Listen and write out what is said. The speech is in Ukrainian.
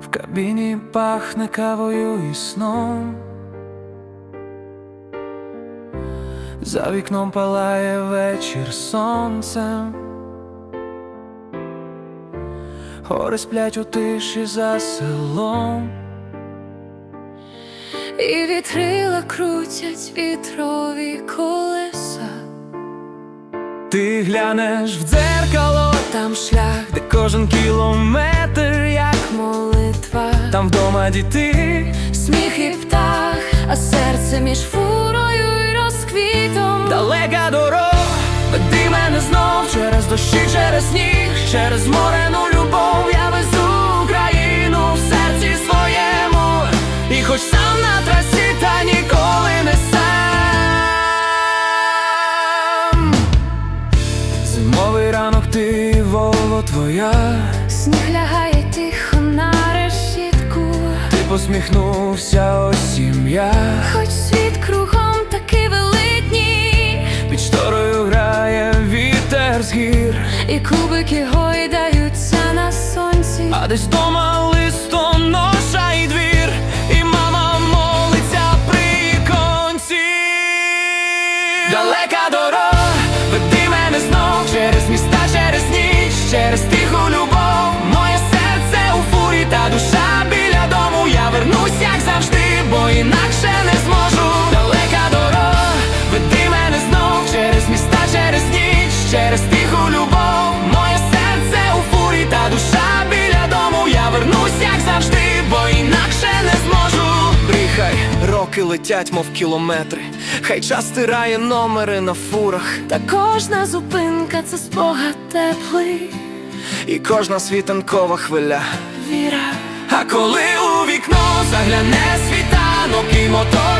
В кабіні пахне кавою і сном. За вікном палає вечір сонцем. Гори сплять у тиші за селом. І вітрила крутять вітрові колеса. Ти глянеш в дзеркало, Там шлях, де кожен кілометр, як молитва, там вдома діти. сміх і птах, а серце між фурою і розквітом. Далека дорога, веди мене знов. Через дощі, через сніг, через морену любов. Я везу Україну в серці своєму, і хоч сам на трасі, та ніколи твоя, Сніг лягає тихо на решітку, ти посміхнувся усім я. хоч світ кругом такий великий, Під шторою грає вітер з гір. і кубики гойдаються на сонці. А десь дома листоноша і двір, і мама молиться при конці. Далека дорога, роки летять, мов кілометри. Хай час стирає номери на фурах, Та кожна зупинка це спогад теплий, і кожна світанкова хвиля. віра. А коли у вікно загляне світанок і мотор